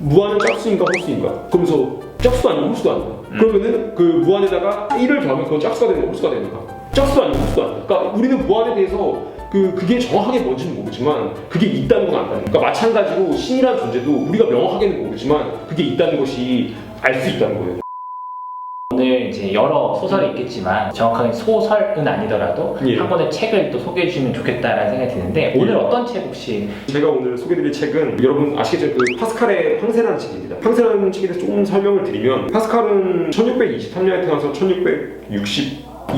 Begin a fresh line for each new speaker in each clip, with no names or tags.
무한은 짝수인가 홀수인가? 그러면서 짝수도 아니고 홀수도 아니다. 그러면은 그 무한에다가 1을 더하면 그건 짝수가 되는 가 홀수가 되는가? 짝수도 아니고 홀수도 아니다. 그러니까 우리는 무한에 대해서 그 그게 정확하게 뭔지는 모르지만 그게 있다는 건 안다는 거야. 그러니까 마찬가지로 신이라는 존재도 우리가 명확하게는 모르지만 그게 있다는 것이 알 수 있다는 거예요.
오늘 이제 여러 소설이 있겠지만 정확하게 소설은 아니더라도
예.
한 권의 책을 또 소개해 주시면 좋겠다라는 생각이 드는데 오늘
예.
어떤 책 혹시
제가 오늘 소개드릴 책은 여러분 아시겠죠? 그 파스칼의 황새라는 책입니다. 황새라는 책에 대해서 조금 설명을 드리면 파스칼은 1623년에 태어나서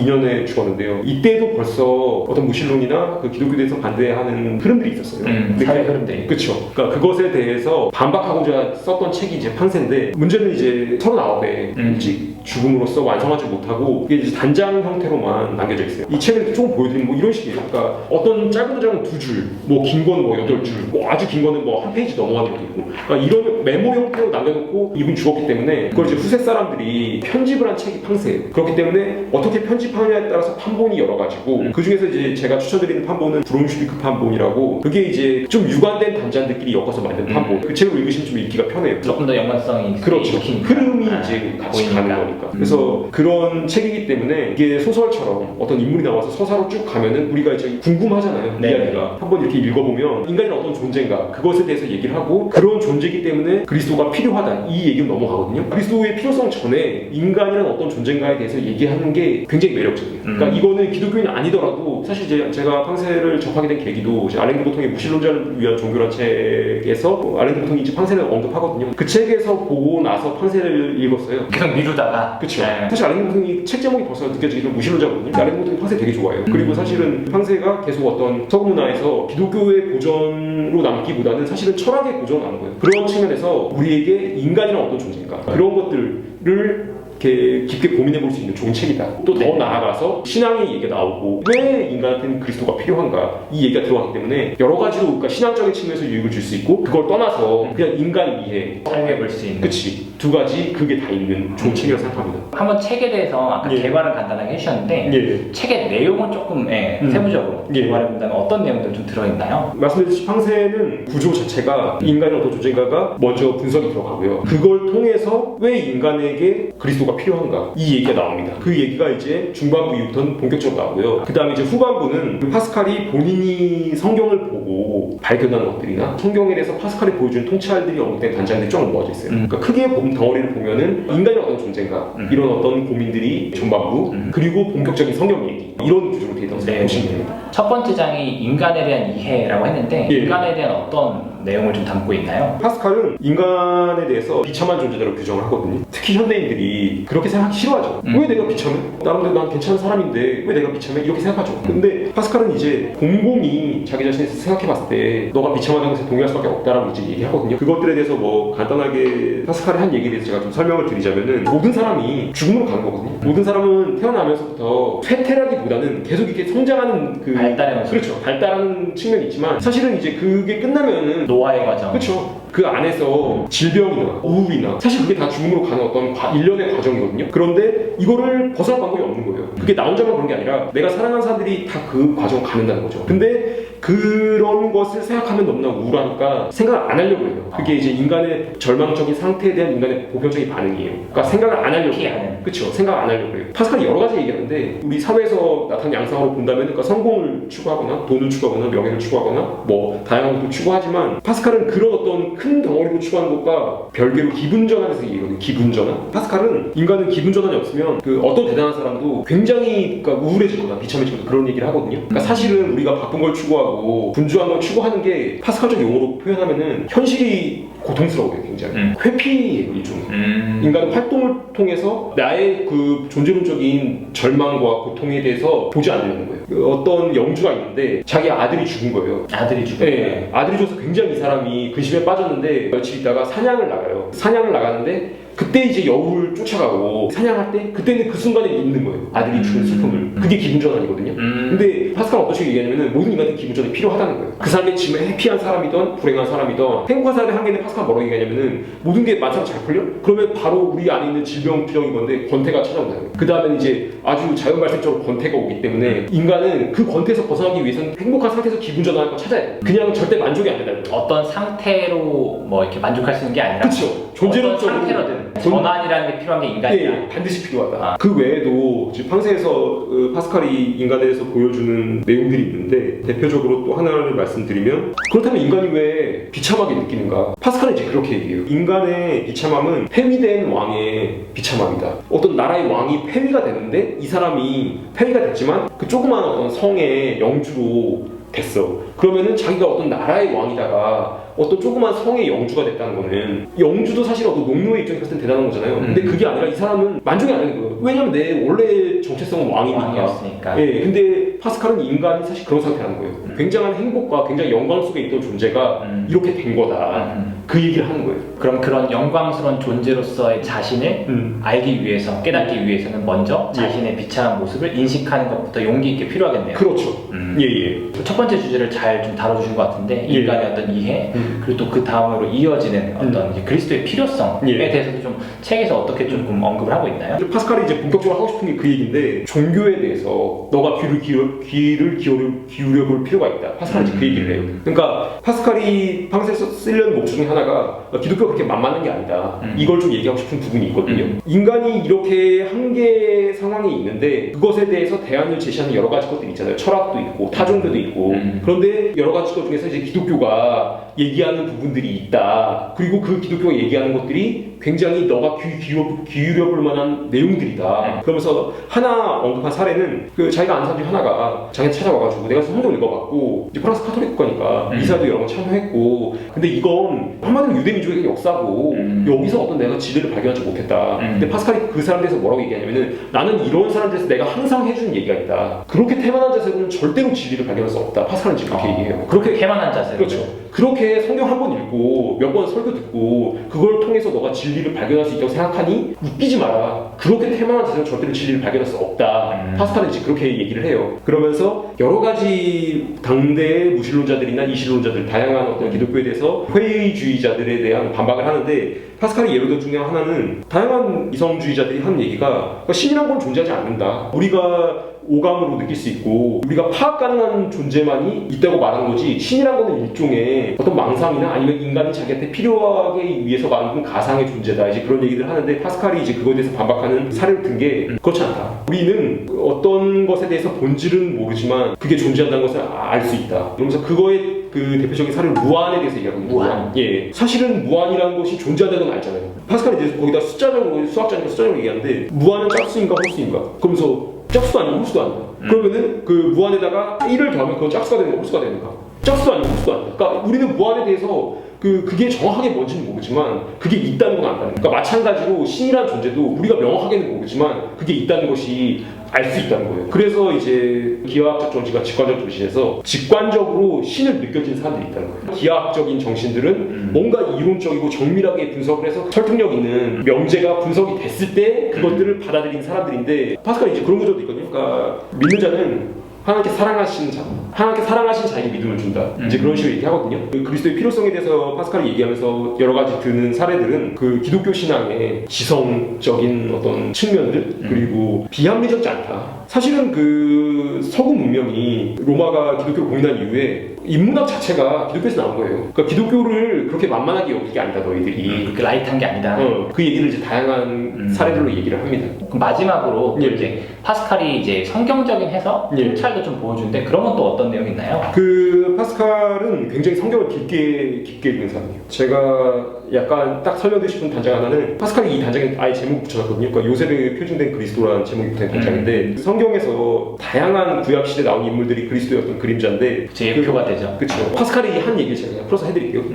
1662년에 죽었는데요. 이때도 벌써 어떤 무신론이나 그 기독교에 대해서 반대하는 흐름들이 있었어요.
음, 사회
그-
흐름들이
그렇죠. 그러니까 그것에 대해서 반박하고자 썼던 책이 이제 판세인데 문제는 이제 39에
음.
일찍 죽음으로써 완성하지 못하고 이게 이제 단장 형태로만 남겨져 있어요. 이 책을 조금 보여드리면 뭐 이런 식이에요. 그러니까 어떤 짧은 문장은 두 줄, 뭐긴 거는 뭐 여덟 줄, 뭐 아주 긴 거는 뭐 한 페이지 넘어가는 것도 있고 그러니까 이런 메모 형태로 남겨놓고 이분 죽었기 때문에 그걸 이제 후세 사람들이 편집을 한 책이 판세예요. 그렇기 때문에 어떻게 편집 하느냐에 따라서 판본이 여러 가지고 그 중에서 이제 제가 추천드리는 판본은 브론슈비크 판본이라고 그게 이제 좀 유관된 단자들끼리 엮어서 만든
음.
판본. 그 책을 읽으시면 좀 읽기가 편해요.
조금 더 연관성이
그렇죠.
익히니까.
흐름이
아,
이제 같이
보이니까.
가는 거니까. 그래서 그런 책이기 때문에 이게 소설처럼 어떤 인물이 나와서 서사로 쭉 가면은 우리가 이제 궁금하잖아요.
네.
이야기가. 한번 이렇게 읽어보면 인간이 어떤 존재인가 그것에 대해서 얘기를 하고 그런 존재이기 때문에 그리스도가 필요하다 이 얘기는 넘어가거든요. 그리스도의 필요성 전에 인간이란 어떤 존재인가에 대해서 얘기하는 게 굉장히 매력적이에요. 그러니까
음.
이거는 기독교인 아니더라도 사실 제- 제가 팡세를 접하게 된 계기도 알랭드 보통의 무신론자를 위한 종교란 책에서 어, 알랭드 보통이 이제 팡세를 언급하거든요. 그 책에서 보고 나서 팡세를 읽었어요.
계속 미루다가
그쵸.
네.
사실 알랭드 보통이 책 제목이 벌써 느껴지기는 무신론자거든요. 알랭드 보통이 팡세 되게 좋아해요.
음.
그리고 사실은 팡세가 계속 어떤 서구 문화에서 기독교의 고전으로 남기보다는 사실은 철학의 고전을 하는 거예요. 그런 측면에서 우리에게 인간이란 어떤 존재인가 그런 것들을 이렇게 깊게 고민해 볼 수 있는 좋은 책이다. 또 더
네.
나아가서 신앙의 얘기가 나오고 왜 인간한테는 그리스도가 필요한가 이 얘기가 들어가기 때문에 여러 가지로 그러니까 신앙적인 측면에서 유익을 줄 수 있고 그걸 떠나서 그냥 인간 이해
사용해 볼 수 있는
그치 두 가지 그게 다 있는 좋은 책이라고 생각합니다.
한번 책에 대해서 아까
예.
개발을 간단하게 해주셨는데
예.
책의 내용은 조금 예,
음.
세부적으로
예.
개발해 본다면 어떤 내용들 좀 들어있나요?
말씀드렸듯이 팡세는 구조 자체가 인간의 어떤 존재인가가 먼저 분석이 들어가고요. 그걸 통해서 왜 인간에게 그리스도가 필요한가 이 얘기가 나옵니다. 그 얘기가 이제 중반부 이후부터는 본격적으로 나오고요. 그 다음에 이제 후반부는 파스칼이 본인이 성경을 보고 발견한 것들이나 성경에 대해서 파스칼이 보여준 통찰들이 언급된 단장들이 쫙 모아져 있어요.
음.
그러니까 크게 본 덩어리를 보면은 인간이 어떤 존재인가
음.
이런 어떤 고민들이 전반부
음.
그리고 본격적인 성경 얘기 이런 구조로 되어 있다고
네.
보시면 됩니다.
첫 번째 장이 인간에 대한 이해라고 했는데
예.
인간에 대한 어떤 내용을 좀 담고 있나요?
파스칼은 인간에 대해서 비참한 존재로 규정을 하거든요. 특히 현대인들이 그렇게 생각하기 싫어하죠.
음.
왜 내가 비참해? 나름대로 난 괜찮은 사람인데 왜 내가 비참해? 이렇게 생각하죠. 근데 파스칼은 이제 곰곰이 자기 자신에 대해서 생각해봤을 때 너가 비참하다는 것에 동의할 수밖에 없다라고 이제 얘기하거든요. 그것들에 대해서 뭐 간단하게 파스칼이 한 얘기에 대해서 제가 좀 설명을 드리자면은 모든 사람이 죽음으로 가는 거거든요. 모든 사람은 태어나면서부터 쇠퇴라기보다는 계속 이렇게 성장하는 그
과정.
그렇죠. 발달하는 측면이 있지만 사실은 이제 그게 끝나면은
노화의 과정.
그렇죠. 그 안에서 질병이나 우울이나 사실 그게 다 죽음으로 가는 어떤 과- 일련의 과정이거든요. 그런데 이거를 벗어날 방법이 없는 거예요. 그게 나 혼자만 그런 게 아니라 내가 사랑하는 사람들이 다 그 과정을 가는다는 거죠. 근데 그런 것을 생각하면 너무나 우울하니까 생각 안 하려고 해요. 그게 이제 인간의 절망적인 상태에 대한 인간의 보편적인 반응이에요. 그러니까 생각을 안 하려고 해요. 그렇죠. 생각 안 하려고 해요. 파스칼이 여러 가지 얘기하는데 우리 사회에서 나타나는 양상으로 본다면 그러니까 성공을 추구하거나 돈을 추구하거나 명예를 추구하거나 뭐 다양한 것도 추구하지만 파스칼은 그런 어떤 큰 덩어리로 추구하는 것과 별개로 기분 전환에서 얘기하거든요. 기분 전환. 파스칼은 인간은 기분 전환이 없으면 그 어떤 대단한 사람도 굉장히 그러니까 우울해지거나 비참해지거나 그런 얘기를 하거든요. 그러니까 사실은 우리가 바쁜 걸 추구하고 분주한 걸 추구하는 게 파스칼적 용어로 표현하면은 현실이 고통스러워요, 굉장히.
음.
회피예요, 일종의.
음.
인간은 활동을 통해서 나의 그 존재론적인 절망과 고통에 대해서 보지 않으려는 거예요. 그 어떤 영주가 있는데 자기 아들이 죽은 거예요.
아들이 죽은
네,
거예요.
아들이 줘서 굉장히 이 사람이 근심에 빠졌는데 며칠 있다가 사냥을 나가요. 사냥을 나가는데 그때 이제 여우를 쫓아가고 사냥할 때 그때는 그 순간에 있는 거예요. 아들이 주는 슬픔을. 그게 기분 전환이거든요.
음.
근데 파스칼은 어떤 식으로 얘기하냐면은 모든 인간한테 기분 전환이 필요하다는 거예요. 그 사람의 지금 해피한 사람이든 불행한 사람이든 행복한 사람의 한계는 파스칼 뭐라고 얘기하냐면은 모든 게 만사로 잘 풀려? 그러면 바로 우리 안에 있는 질병병인 건데 권태가 찾아온다는. 그 다음에 이제 아주 자연 발생적으로 권태가 오기 때문에 인간은 그 권태에서 벗어나기 위해서는 행복한 상태에서 기분 전환을 찾아야 돼요. 그냥 절대 만족이 안 된다는 거예요.
어떤 상태로 뭐 이렇게 만족할 수 있는 게 아니라
그쵸.
어떤
존재론적으로
상태로든
존-
전환이라는 게 필요한 게 인간이다.
네, 반드시 필요하다. 그 외에도 지금 팡세에서 어, 파스칼이 인간에 대해서 보여주는 내용들이 있는데 대표적으로 또 하나를 말씀드리면 그렇다면 인간이 왜 비참하게 느끼는가? 파스칼은 이제 그렇게 얘기해요. 인간의 비참함은 폐위된 왕의 비참함이다. 어떤 나라의 왕이 폐위가 되는데 이 사람이 폐위가 됐지만 그 조그마한 어떤 성의 영주로 됐어. 그러면은 자기가 어떤 나라의 왕이다가 어떤 조그만 성의 영주가 됐다는 거는 영주도 사실 어떤 농노의 입장에서 봤을 때 대단한 거잖아요. 근데
음.
그게 아니라 이 사람은 만족이 안 되는 거예요. 왜냐면 내 원래 정체성은 왕이니까.
왕이었으니까.
예, 근데 파스칼은 인간이 사실 그런 상태라는 거예요.
음.
굉장한 행복과 굉장히 영광 속에 있던 존재가
음.
이렇게 된 거다.
음.
그 얘기를 하는 거예요.
그럼 그런 영광스러운 존재로서의 자신을
음.
알기 위해서 깨닫기 위해서는 먼저
예.
자신의 비참한 모습을 인식하는 것부터 용기 있게 필요하겠네요.
그렇죠.
음.
예, 예.
첫 번째 주제를 잘 좀 다뤄주신 것 같은데
예.
인간의 어떤 이해
음.
그리고 또 그 다음으로 이어지는 어떤 이제 그리스도의 필요성에
예.
대해서도 좀 책에서 어떻게 조금 언급을 하고 있나요?
파스칼이 이제 본격적으로 하고 싶은 게 그 얘기인데 종교에 대해서 너가 귀를 기울여, 귀를 기울여, 기울여 볼 필요가 있다. 파스칼이 이제 그 얘기를 해요. 그러니까 파스칼이 방세에서 쓰려는 목적 중에 하나 가 기독교가 그렇게 만만한 게 아니다.
음.
이걸 좀 얘기하고 싶은 부분이 있거든요.
음.
인간이 이렇게 한계 상황에 있는데 그것에 대해서 대안을 제시하는 여러 가지 것들이 있잖아요. 철학도 있고 타종교도 있고
음.
그런데 여러 가지 것 중에서 이제 기독교가 얘기하는 부분들이 있다. 그리고 그 기독교가 얘기하는 것들이 굉장히 너가 귀 기울여, 기울여 볼 만한 내용들이다.
음.
그러면서 하나 언급한 사례는 그 자기가 아는 사람 중에 하나가 자기한테 찾아와가지고 내가 성경 읽어봤고 이제 프랑스 카톨릭 국가니까
음.
이사도 여러 번 참여했고 근데 이건 한마디로 유대 민족의 역사고
음.
여기서 어떤 내가 지혜를 발견하지 못했다.
음.
근데 파스칼이 그 사람에 대해서 뭐라고 얘기하냐면은 나는 이런 사람들에서 내가 항상 해주는 얘기가 있다. 그렇게 태만한 자세는 절대로 진리를 발견할 수 없다. 파스칼은 지금 그렇게
어.
얘기해요. 그렇게
태만한 자세
그렇죠. 그렇게 성경 한 번 읽고 몇 번 설교 듣고 그걸 통해서 너가 진리를 발견할 수 있다고 생각하니 웃기지 마라. 그렇게 태만한 자세는 절대로 진리를 발견할 수 없다.
음.
파스칼은 이제 그렇게 얘기를 해요. 그러면서 여러 가지 당대의 무신론자들이나 이신론자들 다양한 어떤 기독교에 대해서 회의주의자들에 대한 반박을 하는데 파스칼이 예를 들 중에 하나는 다양한 이성주의자들이 하는 얘기가 그러니까 신이란 건 존재하지 않는다. 우리가 오감으로 느낄 수 있고 우리가 파악 가능한 존재만이 있다고 말하는 거지 신이란 거는 일종의 어떤 망상이나 아니면 인간이 자기한테 필요하기 위해서 만든 가상의 존재다. 이제 그런 얘기를 하는데 파스칼이 이제 그거에 대해서 반박하는 사례를 든 게 그렇지 않다. 우리는 어떤 것에 대해서 본질은 모르지만 그게 존재한다는 것을 알 수 있다. 그러면서 그거의 그 대표적인 사례를 무한에 대해서 얘기하거든요
무한.
예. 사실은 무한이라는 것이 존재한다는 건 알잖아요. 파스칼이 이제 거기다 숫자적으로 수학자니까 숫자적으로 얘기하는데 무한은 짝수인가 홀수인가? 그러면서 짝수도 아니고 홀수도 아니다.
음.
그러면은 그 무한에다가 1을 더하면 그건 짝수가 되는 거 홀수가 되는가? 짝수도 아니고 홀수도 아니다. 그러니까 우리는 무한에 대해서 그 그게 정확하게 뭔지는 모르지만 그게 있다는 건 안다는. 그러니까 마찬가지로 신이라는 존재도 우리가 명확하게는 모르지만 그게 있다는 것이 알 수 있다는 거예요. 그래서 이제 기하학적 정신과 직관적 정신에서 직관적으로 신을 느껴지는 사람들이 있다는 거예요. 기하학적인 정신들은
음.
뭔가 이론적이고 정밀하게 분석을 해서 설득력 있는 명제가 분석이 됐을 때 그것들을 받아들이는 사람들인데 파스칼이 이제 그런 구조도 있거든요. 그러니까 믿는 자는 하나님께 사랑하시는 자, 하나님께 사랑하신 자에게 믿음을 준다. 이제
음.
그런 식으로 얘기하거든요. 그 그리스도의 필요성에 대해서 파스칼이 얘기하면서 여러 가지 드는 사례들은 그 기독교 신앙의 지성적인 어떤 측면들 그리고 비합리적지 않다. 사실은 그 서구 문명이 로마가 기독교를 공인한 이후에 인문학 자체가 기독교에서 나온 거예요. 그러니까 기독교를 그렇게 만만하게 여길 게 아니다 너희들이.
그렇게 라이트한 게 아니다.
어, 그 얘기를 이제 다양한
음.
사례들로 얘기를 합니다.
그럼 마지막으로 또
예.
이제 파스칼이 이제 성경적인 해석,
예.
통찰도 좀 보여주는데 그런 건 또 어떤 내용이 있나요?
그 파스칼은 굉장히 성경을 깊게 깊게 읽는 사람이에요. 제가 약간 딱 설명드리고 싶은 단장 하나는 파스칼이 이 단장에 아예 제목 붙여놨거든요. 그러니까 요셉의 표준된 그리스도라는 제목이 붙은 단장인데 성경에서 다양한 구약 시대 나온 인물들이 그리스도의 어떤 그림자인데
제 예표가 되죠.
그렇죠. 파스칼이 한 얘기를 제가 그냥 풀어서 해드릴게요.
음.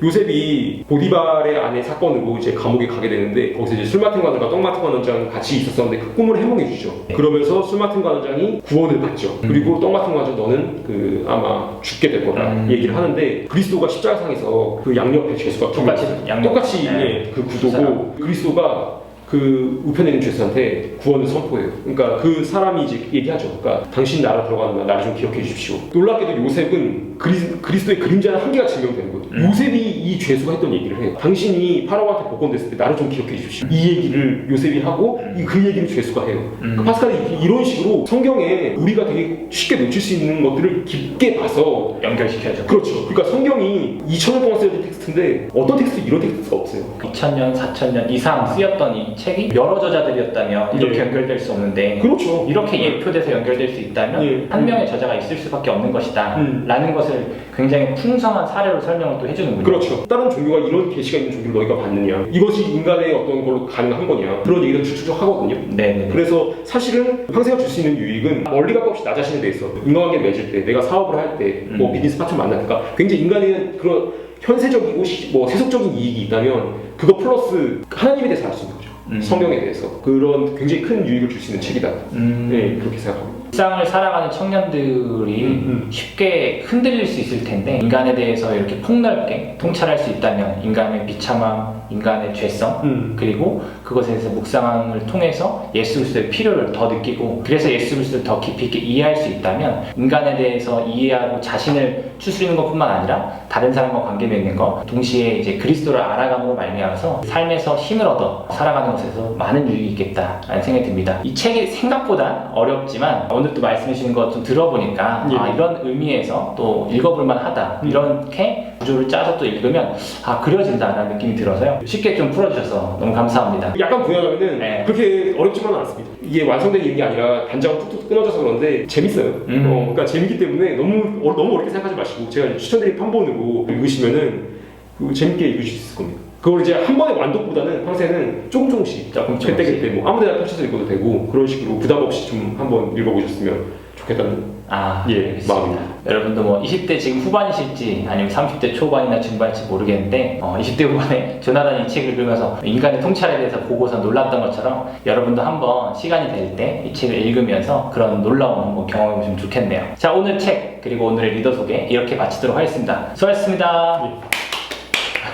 그 요셉이 보디발의 아내 사건으로 이제 감옥에 가게 되는데 거기서 이제 술 맡은 관원과 떡 맡은 관원장 같이 있었었는데 그 꿈을 해몽해 주죠.
네.
그러면서 술 맡은 관원장이 구원을 받죠. 거죠. 그리고 떡 같은 거 가지고 너는 그 아마 죽게 될 거다
음.
얘기를 하는데 그리스도가 십자가상에서 그 양옆에 죄수가
똑같이 양옆.
똑같이
네.
예,
그그
구도고
사람.
그리스도가 그 우편에 있는 죄수한테 구원을 선포해요. 그러니까 그 사람이 이제 얘기하죠. 그러니까 당신 나라 날 나를 좀 기억해 주십시오. 놀랍게도 요셉은 그리, 그리 스도의 그림자는 한계가 증명되는 거예요.
음.
요셉이 이 죄수가 했던 얘기를 해요. 당신이 파라오한테 복권됐을 때 나를 좀 기억해 주십시오. 이 얘기를 요셉이 하고 이그 얘기를 죄수가 해요.
음.
그 파스칼이 이런 식으로 성경에 우리가 되게 쉽게 놓칠 수 있는 것들을 깊게 봐서
연결시켜줘.
그렇죠. 그러니까 성경이 2000년 동안 쓰여진 텍스트인데 어떤 텍스트 이런 텍스트가 없어요.
2000년, 4000년 이상 쓰였던 이 책이 여러 저자들이었다면 이렇게
예.
연결될 수 없는데
그렇죠.
이렇게 예표돼서 연결될 수 있다면
예.
한 명의 저자가 있을 수밖에 없는 것이다
음.
라는 것을 굉장히 풍성한 사례로 설명을 또 해주는군요
그렇죠. 다른 종교가 이런 계시가 있는 종교를 너희가 봤느냐? 이것이 인간의 어떤 걸로 가능한 거냐? 그런 얘기를 쭉쭉 하거든요.
네네
그래서 사실은 황새가 줄수 있는 유익은 멀리 갈것 없이 나 자신에 대해서 인간관계 맺을 때, 내가 사업을 할 때, 뭐
음.
비즈니스 파트너 만날 때가 굉장히 인간의 그런 현세적이고 시- 뭐 세속적인 이익이 있다면 그거 플러스 하나님에 대해서 알 수 있는.
음.
성경에 대해서 그런 굉장히 큰 유익을 줄 수 있는 책이다.
음.
네, 그렇게 생각합니다.
일상을 살아가는 청년들이
음, 음.
쉽게 흔들릴 수 있을 텐데 인간에 대해서 이렇게 폭넓게 통찰할 수 있다면 인간의 비참함, 인간의 죄성
음.
그리고 그것에 대해서 묵상을 통해서 예수 그리스도의 필요를 더 느끼고 그래서 예수 그리스도를 더 깊이 있게 이해할 수 있다면 인간에 대해서 이해하고 자신을 추스리는 것뿐만 아니라 다른 사람과 관계 맺는 것 동시에 이제 그리스도를 알아감으로 말미암아서 삶에서 힘을 얻어 살아가는 것에서 많은 유익이 있겠다라는 생각이 듭니다. 이 책이 생각보다 어렵지만 오늘 또 말씀해 주신 것 좀 들어보니까
예.
아, 이런 의미에서 또 읽어볼 만하다
음.
이렇게 구조를 짜서 또 읽으면 아 그려진다라는 느낌이 들어서요 쉽게 좀 풀어주셔서 너무 감사합니다.
약간 부연하면은
네.
그렇게 어렵지만은 않습니다. 이게 완성된 이게 아니라 단자가 툭툭 끊어져서 그런데 재밌어요.
음.
어, 그러니까 재밌기 때문에 너무 어, 너무 어렵게 생각하지 마시고 제가 추천드린 판본으로 읽으시면은 그 재밌게 읽으실 수 있을 겁니다. 그걸 이제 한 번에 완독보다는 평소에는 조금 조금씩
조금
그때
조금씩.
그때 뭐 아무데나 펼쳐서 읽어도 되고 그런 식으로 부담 없이 좀 한번 읽어보셨으면 좋겠다는
아,
예,
알겠습니다.
마음입니다.
여러분도 뭐 20대 지금 후반이실지 아니면 30대 초반이나 중반일지 모르겠는데 어, 20대 후반에 조나단이 이 책을 읽으면서 인간의 통찰에 대해서 보고서 놀랐던 것처럼 여러분도 한번 시간이 될 때 이 책을 읽으면서 그런 놀라움 한번 경험해 보시면 좋겠네요. 자 오늘 책 그리고 오늘의 리더 소개 이렇게 마치도록 하겠습니다. 수고하셨습니다.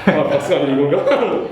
아, 박수가 아닌 건가?